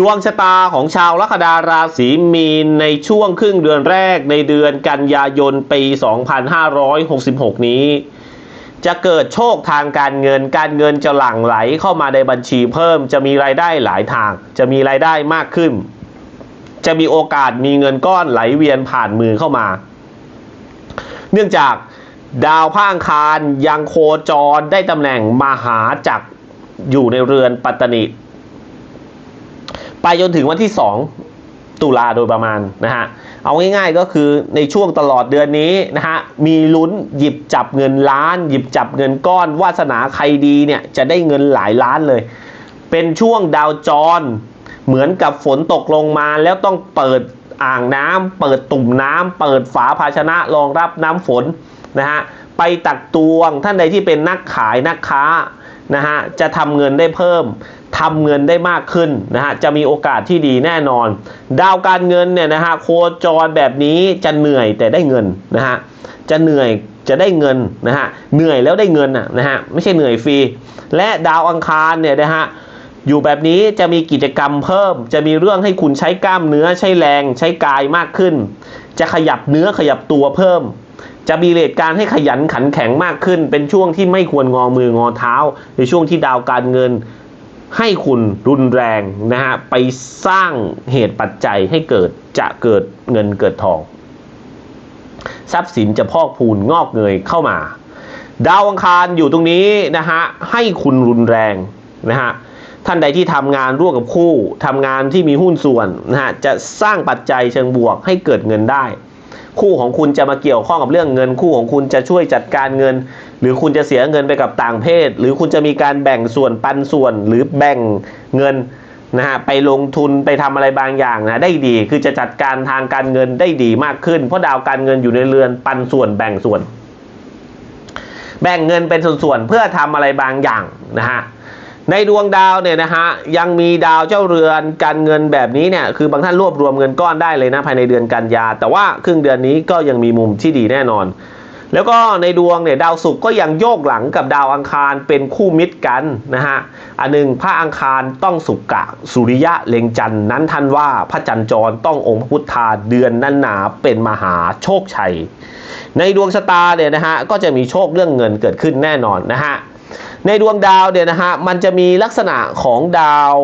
ดวงชะตาของชาวลัคนาราศีมีนในช่วงครึ่งเดือนแรกในเดือนกันยายนปี 2566 นี้ จะเกิดโชคทางการเงิน การเงินจะหลั่งไหลเข้ามาในบัญชีเพิ่ม จะมีรายได้หลายทาง จะมีรายได้มากขึ้น จะมีโอกาสมีเงินก้อนไหลเวียนผ่านมือเข้ามา เนื่องจากดาวพระอังคารยังโคจรได้ตำแหน่งมหาจักรอยู่ในเรือนปัตตนิ ไปจนถึงวันที่ 2 ตุลาโดยประมาณนะฮะเอาง่ายๆก็คือในช่วงตลอดเดือนนี้นะฮะมีลุ้นหยิบจับเงินล้าน หยิบจับเงินก้อน วาสนาใครดีเนี่ยจะได้เงินหลายล้านเลย เป็นช่วงดาวจร เหมือนกับฝนตกลงมาแล้วต้องเปิดอ่างน้ำเปิดตุ่มน้ำเปิดฝาภาชนะรองรับน้ำฝนนะฮะไปตักตวงท่านใดที่เป็นนักขายนักค้า นะฮะจะทำเงินได้เพิ่มทำเงินได้มากขึ้นนะฮะจะมีโอกาสที่ดีแน่นอน ดาวการเงินเนี่ยนะฮะโคจรแบบนี้จะเหนื่อยแต่ได้เงินนะฮะจะเหนื่อยจะได้เงินนะฮะเหนื่อยแล้วได้เงินอะนะฮะไม่ใช่เหนื่อยฟรี และดาวอังคารเนี่ยนะฮะอยู่แบบนี้จะมีกิจกรรมเพิ่ม จะมีเรื่องให้คุณใช้กล้ามเนื้อใช้แรง ใช้กายมากขึ้น จะขยับเนื้อขยับตัวเพิ่ม จะมีเหตุการให้ขยันขันแข็งมากขึ้น เป็นช่วงที่ไม่ควรงอมืองอเท้า ในช่วงที่ดาวการเงินให้คุณรุนแรงนะฮะไปสร้างเหตุปัจจัยให้เกิดจะเกิดเงินเกิดทอง ทรัพย์สินจะพอกพูนงอกเงยเข้ามา ดาวอังคารอยู่ตรงนี้นะฮะให้คุณรุนแรงนะฮะท่านใดที่ทำงานร่วมกับคู่ทำงานที่มีหุ้นส่วนนะฮะจะสร้างปัจจัยเชิงบวกให้เกิดเงินได้ คู่ของคุณจะมาเกี่ยวข้องกับเรื่องเงิน คู่ของคุณจะช่วยจัดการเงิน หรือคุณจะเสียเงินไปกับต่างเพศ หรือคุณจะมีการแบ่งส่วนปันส่วนหรือแบ่งเงินนะฮะไปลงทุนไปทำอะไรบางอย่างนะได้ดีคือจะจัดการทางการเงินได้ดีมากขึ้น เพราะดาวการเงินอยู่ในเรือนปันส่วนแบ่งส่วน แบ่งเงินเป็นส่วนๆเพื่อทำอะไรบางอย่างนะฮะ ในดวงดาวเนี่ยนะฮะยังมีดาวเจ้าเรือนการเงินแบบนี้เนี่ยคือบางท่านรวบรวมเงินก้อนได้เลยนะภายในเดือนกันยา แต่ว่าครึ่งเดือนนี้ก็ยังมีมุมที่ดีแน่นอน แล้วก็ในดวงเนี่ยดาวศุกร์ก็ยังโยกหลังกับดาวอังคารเป็นคู่มิตรกันนะฮะอันหนึ่งพระอังคารต้องสุกะสุริยะเล็งจันทร์นั้นท่านว่าพระจันจรต้ององค์พุทธาเดือนนั้นหนาเป็นมหาโชคชัย ในดวงชะตาเนี่ยนะฮะก็จะมีโชคเรื่องเงินเกิดขึ้นแน่นอนนะฮะ ในดวงดาวเนี่ยนะฮะมันจะมีลักษณะของดาว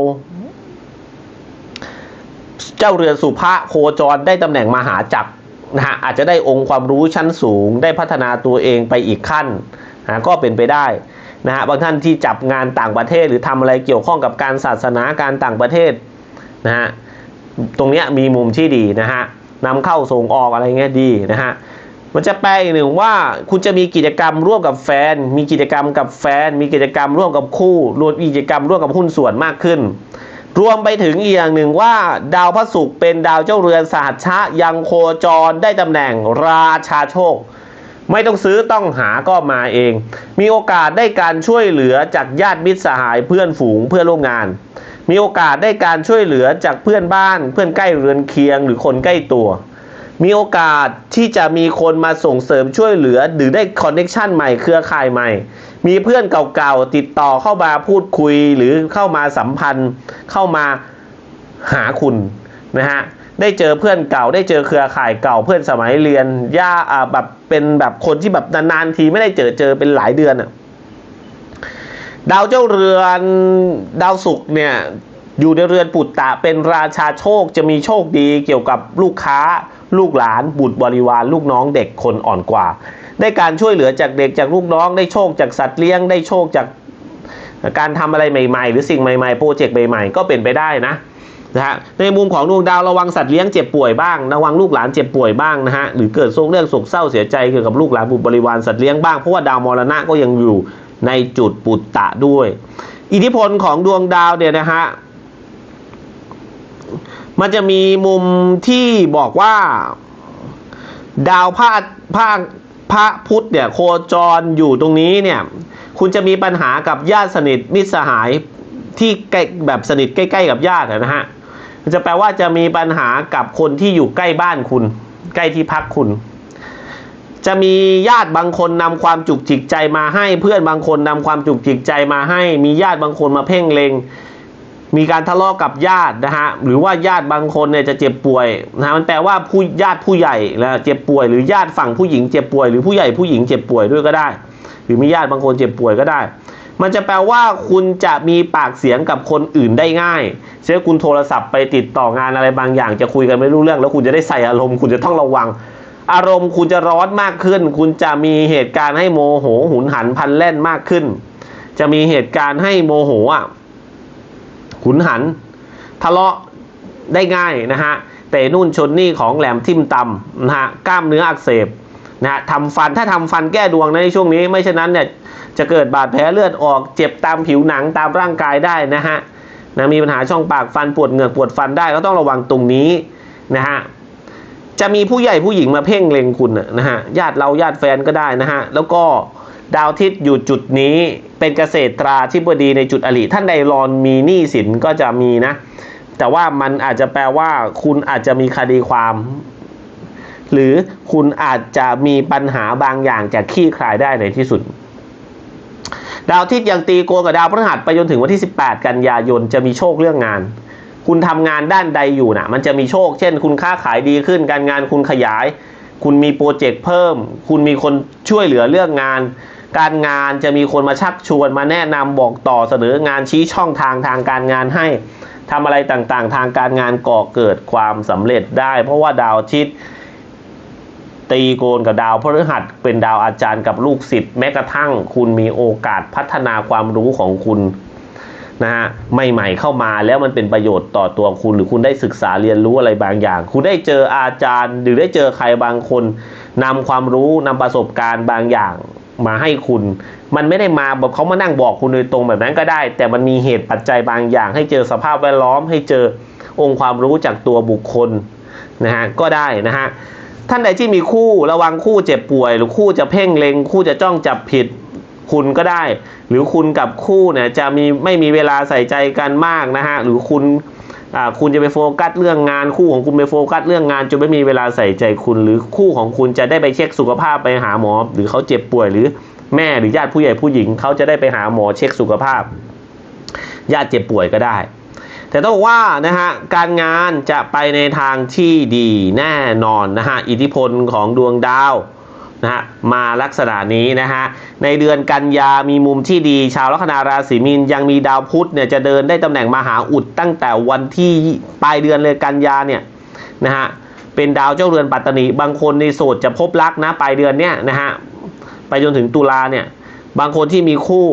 เจ้าเรือนสุภะโคจรได้ตำแหน่งมหาจักรนะฮะอาจจะได้องค์ความรู้ชั้นสูง ได้พัฒนาตัวเองไปอีกขั้นนะก็เป็นไปได้นะฮะบางท่านที่จับงานต่างประเทศหรือทำอะไรเกี่ยวข้องกับการศาสนาการต่างประเทศนะฮะตรงเนี้ยมีมุมที่ดีนะฮะนำเข้าส่งออกอะไรเงี้ยดีนะฮะ มันจะแปลอีกหนึ่งว่าคุณจะมีกิจกรรมร่วมกับแฟน มีกิจกรรมกับแฟน มีกิจกรรมร่วมกับคู่รวมกิจกรรมร่วมกับหุ้นส่วนมากขึ้น รวมไปถึงอีกอย่างหนึ่งว่า ดาวพระศุกร์เป็นดาวเจ้าเรือนสหัชชะยังโคจรได้ตำแหน่งราชาโชค ไม่ต้องซื้อต้องหาก็มาเอง มีโอกาสได้การช่วยเหลือจากญาติมิตรสหายเพื่อนฝูงเพื่อนร่วมงาน มีโอกาสได้การช่วยเหลือจากเพื่อนบ้าน เพื่อนใกล้เรือนเคียงหรือคนใกล้ตัว มีโอกาสที่จะมีคนมาส่งเสริมช่วยเหลือ หรือได้คอนเน็ชันใหม่เครือข่ายใหม่ มีเพื่อนเก่าๆติดต่อเข้ามาพูดคุยหรือเข้ามาสัมพันธ์ เข้ามาหาคุณนะฮะได้เจอเพื่อนเก่า ได้เจอเครือข่ายเก่าเพื่อนสมัยเรียนย่าอ่าแบบเป็นแบบคนที่แบบนานๆทีไม่ได้เจอเจอเป็นหลายเดือนอะดาวเจ้าเรือนดาวศุกร์เนี่ยอยู่ในเรือนปุตตะเป็นราชาโชคจะมีโชคดีเกี่ยวกับลูกค้า ลูกหลาน บุตรบริวารลูกน้องเด็กคนอ่อนกว่า ได้การช่วยเหลือจากเด็กจากลูกน้อง ได้โชคจากสัตว์เลี้ยง ได้โชคจากการทำอะไรใหม่ ๆ หรือสิ่งใหม่ๆโปรเจกต์ใหม่ๆ ก็เป็นไปได้นะนะฮะในมุมของดวงดาวระวังสัตว์เลี้ยงเจ็บป่วยบ้าง ระวังลูกหลานเจ็บป่วยบ้างนะฮะหรือเกิดโศกเรื่องโศกเศร้าเสียใจเกี่ยวกับลูกหลานบุตรบริวารสัตว์เลี้ยงบ้างเพราะว่าดาวมรณะก็ยังอยู่ในจุดปุตตะด้วย อิทธิพลของดวงดาวเนี่ยนะฮะ มันจะมีมุมที่บอกว่า ดาวพระพระพระพุธเนี่ยโคจรอยู่ตรงนี้เนี่ย คุณจะมีปัญหากับญาติสนิทมิตรสหายที่ใกล้แบบสนิทใกล้ๆกับญาตินะฮะจะแปลว่าจะมีปัญหากับคนที่อยู่ใกล้บ้านคุณ ใกล้ที่พักคุณ จะมีญาติบางคนนำความจุกจิกใจมาให้ เพื่อนบางคนนำความจุกจิกใจมาให้ มีญาติบางคนมาเพ่งเลง มีการทะเลาะกับญาตินะฮะหรือว่าญาติบางคนเนี่ยจะเจ็บป่วยนะฮะมันแปลว่าผู้ญาติผู้ใหญ่นะเจ็บป่วย หรือญาติฝั่งผู้หญิงเจ็บป่วย หรือผู้ใหญ่ผู้หญิงเจ็บป่วยด้วยก็ได้ หรือมีญาติบางคนเจ็บป่วยก็ได้ มันจะแปลว่าคุณจะมีปากเสียงกับคนอื่นได้ง่าย เช่นคุณโทรศัพท์ไปติดต่องานอะไรบางอย่าง จะคุยกันไม่รู้เรื่อง แล้วคุณจะได้ใส่อารมณ์ คุณจะต้องระวัง อารมณ์คุณจะร้อนมากขึ้น คุณจะมีเหตุการณ์ให้โมโห หุนหันพันแล่นมากขึ้น จะมีเหตุการณ์ให้โมโหอะ หุนหัน ทะเลาะได้ง่ายนะฮะเตะนุ่นชนนี่ของแหลมทิ่มตำนะฮะกล้ามเนื้ออักเสบนะฮะทำฟันถ้าทำฟันแก้ดวงในช่วงนี้ ไม่เช่นนั้นเนี่ยจะเกิดบาดแผลเลือดออกเจ็บตามผิวหนังตามร่างกายได้นะฮะนะมีปัญหาช่องปากฟันปวดเหงือกปวดฟันได้ก็ต้องระวังตรงนี้นะฮะจะมีผู้ใหญ่ผู้หญิงมาเพ่งเล็งคุณนะฮะญาติเราญาติแฟนก็ได้นะฮะแล้วก็ ดาวทิตย์อยู่จุดนี้เป็นเกษตราธิบดีในจุดอริท่านใดรอนมีหนี้สินก็จะมีนะ แต่ว่ามันอาจจะแปลว่า คุณอาจจะมีคดีความ หรือคุณอาจจะมีปัญหาบางอย่างจะคลี่คลายได้ในที่สุด ดาวทิตย์ยังตีโกกับดาวพฤหัสไปจนถึงวันที่ 18 กันยายนจะมีโชคเรื่องงาน คุณทำงานด้านใดอยู่น่ะ มันจะมีโชค เช่น คุณค้าขายดีขึ้นการงานคุณขยาย คุณมีโปรเจกต์เพิ่ม คุณมีคนช่วยเหลือเรื่องงาน การงานจะมีคนมาชักชวนมาแนะนำบอกต่อเสนองานชี้ช่องทางทางการงานให้ทำอะไรต่างๆ ทางการงานก่อเกิดความสำเร็จได้ เพราะว่าดาวอาทิตย์ตีโกนกับดาวพฤหัสเป็นดาวอาจารย์กับลูกศิษย์แม้กระทั่งคุณมีโอกาสพัฒนาความรู้ของคุณนะฮะใหม่ๆเข้ามาแล้วมันเป็นประโยชน์ต่อตัวคุณหรือคุณได้ศึกษาเรียนรู้อะไรบางอย่าง คุณได้เจออาจารย์ หรือได้เจอใครบางคนนำความรู้นำประสบการณ์บางอย่าง มาให้คุณ มันไม่ได้มาแบบเขามานั่งบอกคุณโดยตรงแบบนั้นก็ได้ แต่มันมีเหตุปัจจัยบางอย่าง ให้เจอสภาพแวดล้อม ให้เจอองค์ความรู้จากตัวบุคคลนะฮะก็ได้นะฮะท่านใดที่มีคู่ระวังคู่เจ็บป่วย หรือคู่จะเพ่งเล็งคู่จะจ้องจับผิดคุณก็ได้ หรือคุณกับคู่เนี่ยจะมีไม่มีเวลาใส่ใจกันมากนะฮะหรือคุณ คุณจะไปโฟกัสเรื่องงานคู่ของคุณไปโฟกัสเรื่องงานจนไม่มีเวลาใส่ใจคุณ หรือคู่ของคุณจะได้ไปเช็คสุขภาพไปหาหมอ หรือเขาเจ็บป่วยหรือแม่หรือญาติผู้ใหญ่ผู้หญิง เขาจะได้ไปหาหมอเช็คสุขภาพ ญาติเจ็บป่วยก็ได้ แต่ต้องบอกว่านะฮะการงานจะไปในทางที่ดีแน่นอนนะฮะอิทธิพลของดวงดาว นะฮะมาลักษณะนี้นะฮะในเดือนกันยามีมุมที่ดี ชาวลัคนาราศีมีนยังมีดาวพุธเนี่ยจะเดินได้ตำแหน่งมหาอุดตั้งแต่วันที่ปลายเดือนเลยกันยาเนี่ยนะฮะเป็นดาวเจ้าเรือนปัตตานี บางคนในโสดจะพบรักนะปลายเดือนเนี่ยนะฮะไปจนถึงตุลาเนี่ยบางคนที่มีคู่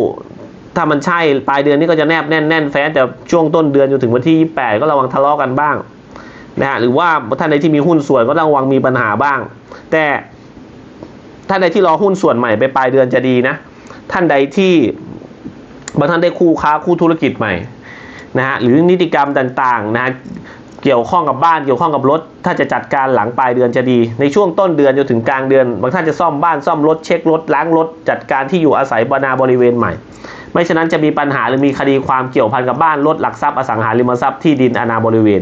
ถ้ามันใช่ปลายเดือนนี้ก็จะแนบแน่นแน่นแฟ้นแต่ช่วงต้นเดือนจนถึงวันที่ 28 ก็ระวังทะเลาะกันบ้างนะฮะหรือว่าท่านใดที่มีหุ้นส่วนก็ระวังมีปัญหาบ้าง แต่ ท่านใดที่รอหุ้นส่วนใหม่ไปปลายเดือนจะดีนะ ท่านใดที่บางท่านได้คู่ค้าคู่ธุรกิจใหม่นะฮะหรือนิติกรรมต่างๆนะฮะเกี่ยวข้องกับบ้านเกี่ยวข้องกับรถ ถ้าจะจัดการหลังปลายเดือนจะดี ในช่วงต้นเดือนจนถึงกลางเดือน บางท่านจะซ่อมบ้านซ่อมรถเช็ครถล้างรถ จัดการที่อยู่อาศัยบรรณาบริเวณใหม่ ไม่ฉะนั้นจะมีปัญหาหรือมีคดีความเกี่ยวพันกับบ้านรถหลักทรัพย์อสังหาริมทรัพย์ที่ดินอาณาบริเวณ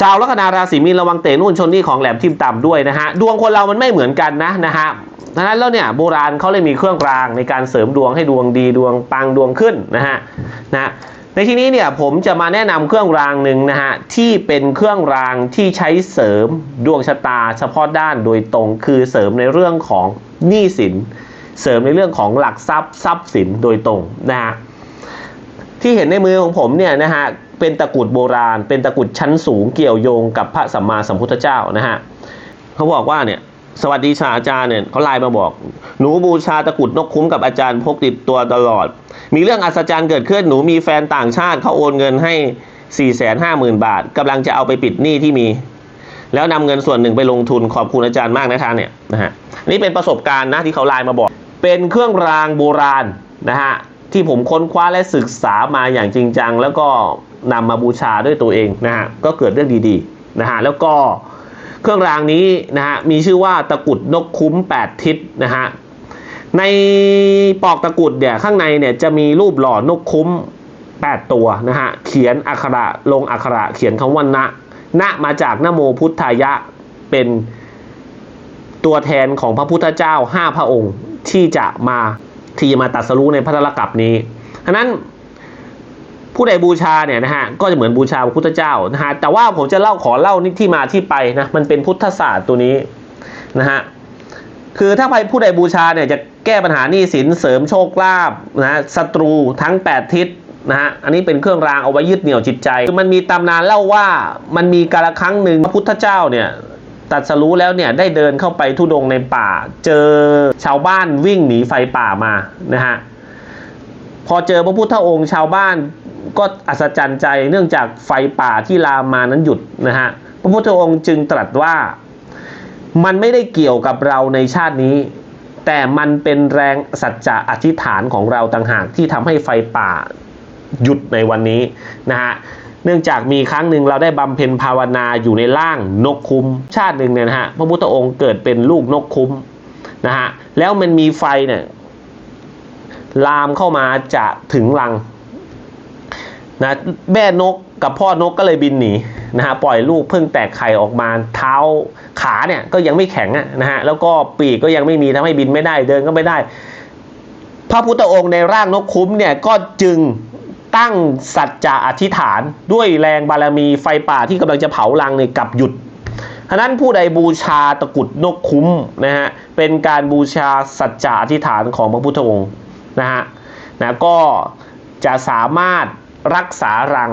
ชาวลัคนาราศีมีนระวังเตะนุ่นชนนี่ของแหลมทิ่มต่ำด้วยนะฮะดวงคนเรามันไม่เหมือนกันนะนะฮะดังนั้นแล้วเนี่ยโบราณเขาเลยมีเครื่องรางในการเสริมดวงให้ดวงดีดวงปังดวงขึ้นนะฮะนะในที่นี้เนี่ยผมจะมาแนะนำเครื่องรางหนึ่งนะฮะที่เป็นเครื่องรางที่ใช้เสริมดวงชะตาเฉพาะด้านโดยตรงคือเสริมในเรื่องของหนี้สิน เสริมในเรื่องของหลักทรัพย์ทรัพย์สินโดยตรงนะฮะที่เห็นในมือของผมเนี่ยนะฮะ เป็นตะกุดโบราณ เป็นตะกุดชั้นสูงเกี่ยวโยงกับพระสัมมาสัมพุทธเจ้านะฮะเขาบอกว่าเนี่ยสวัสดีชาอาจารย์เนี่ยเขาไลน์มาบอก หนูบูชาตะกุดนกคุ้มกับอาจารย์พกติดตัวตลอด มีเรื่องอัศจรรย์เกิดขึ้นหนูมีแฟนต่างชาติเขาโอนเงินให้4ี่แสนห้าหมื่นบาทกำลังจะเอาไปปิดหนี้ที่มี แล้วนำเงินส่วนหนึ่งไปลงทุนขอบคุณอาจารย์มากนะคะเนี่ยนะฮะนี่เป็นประสบการณ์นะที่เขาไลน์มาบอก เป็นเครื่องรางโบราณนะฮะที่ผมค้นคว้าและศึกษามาอย่างจริงจัง แล้วก็ นำมาบูชาด้วยตัวเองนะฮะก็เกิดเรื่องดีๆนะฮะแล้วก็เครื่องรางนี้นะฮะมีชื่อว่าตะกุดนกคุ้ม 8 ทิศนะฮะในปอกตะกุดเนี่ยข้างในเนี่ยจะมีรูปหล่อนกคุ้ม 8 ตัวนะฮะเขียนอักขระลงอักขระเขียนคำว่านะนะมาจากนโมพุทธายะเป็นตัวแทนของพระพุทธเจ้า 5 พระองค์ที่จะมาที่มาตรัสรู้ในพระตรกับนี้ฉะนั้น ผู้ใดบูชาเนี่ยนะฮะก็จะเหมือนบูชาพระพุทธเจ้านะฮะแต่ว่าผมจะเล่าขอเล่านี่ที่มาที่ไปนะมันเป็นพุทธศาสตร์ตัวนี้นะฮะคือถ้าใครผู้ใดบูชาเนี่ยจะแก้ปัญหาหนี้สินเสริมโชคลาภนะฮะศัตรูทั้ง 8 ทิศนะฮะอันนี้เป็นเครื่องรางเอาไว้ยึดเหนี่ยวจิตใจคือมันมีตำนานเล่าว่ามันมีกาลครั้งหนึ่งพระพุทธเจ้าเนี่ยตัดสรู้แล้วเนี่ยได้เดินเข้าไปทุดงในป่า เจอชาวบ้านวิ่งหนีไฟป่ามานะฮะพอเจอพระพุทธองค์ชาวบ้าน ก็อัศจรรย์ใจเนื่องจากไฟป่าที่ลามมานั้นหยุดนะฮะพระพุทธองค์จึงตรัสว่า มันไม่ได้เกี่ยวกับเราในชาตินี้ แต่มันเป็นแรงสัจจะอธิษฐานของเราต่างหากที่ทำให้ไฟป่าหยุดในวันนี้นะฮะเนื่องจากมีครั้งหนึ่งเราได้บำเพ็ญภาวนาอยู่ในร่างนกคุ้ม ชาติหนึ่งเนี่ยนะฮะพระพุทธองค์เกิดเป็นลูกนกคุ้มนะฮะแล้วมันมีไฟเนี่ยลามเข้ามาจะถึงรัง นะแม่นกกับพ่อนกก็เลยบินหนีนะฮะปล่อยลูกเพิ่งแตกไข่ออกมาเท้าขาเนี่ยก็ยังไม่แข็งนะฮะแล้วก็ปีกก็ยังไม่มีทำให้บินไม่ได้เดินก็ไม่ได้ พระพุทธองค์ในร่างนกคุ้มเนี่ยก็จึงตั้งสัจจะอธิษฐานด้วยแรงบารมีไฟป่าที่กำลังจะเผารังเนี่ยกับหยุดฉะนั้นผู้ใดบูชาตะกุดนกคุ้มนะฮะเป็นการบูชาสัจจะอธิษฐานของพระพุทธองค์นะฮะนะก็จะสามารถ รักษารัง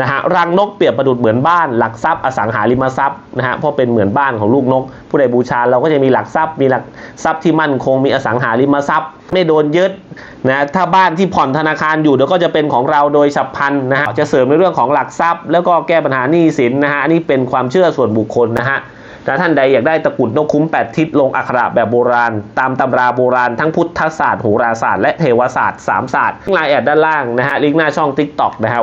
นะฮะรังนกเปรียบประดุดเหมือนบ้านหลักทรัพย์อสังหาริมทรัพย์นะฮะเพราะเป็นเหมือนบ้านของลูกนก ผู้ใดบูชาเราก็จะมีหลักทรัพย์ มีหลักทรัพย์ที่มั่นคงมีอสังหาริมทรัพย์ ไม่โดนยึดนะถ้าบ้านที่ผ่อนธนาคารอยู่เดี๋ยวก็จะเป็นของเราโดยฉับพลันนะฮะจะเสริมในเรื่องของหลักทรัพย์ แล้วก็แก้ปัญหาหนี้สินนะฮะอันนี้เป็นความเชื่อส่วนบุคคลนะฮะ ถ้าท่านใดอยากได้ตะกุดนกคุ้ม8ทิศลงอักขระแบบโบราณ ตามตำราโบราณทั้งพุทธศาสตร์โหราศาสตร์และเทวศาสตร์3ศาสตร์ไลน์แอดด้านล่างนะฮะลิงก์หน้าช่อง TikTok นะฮะ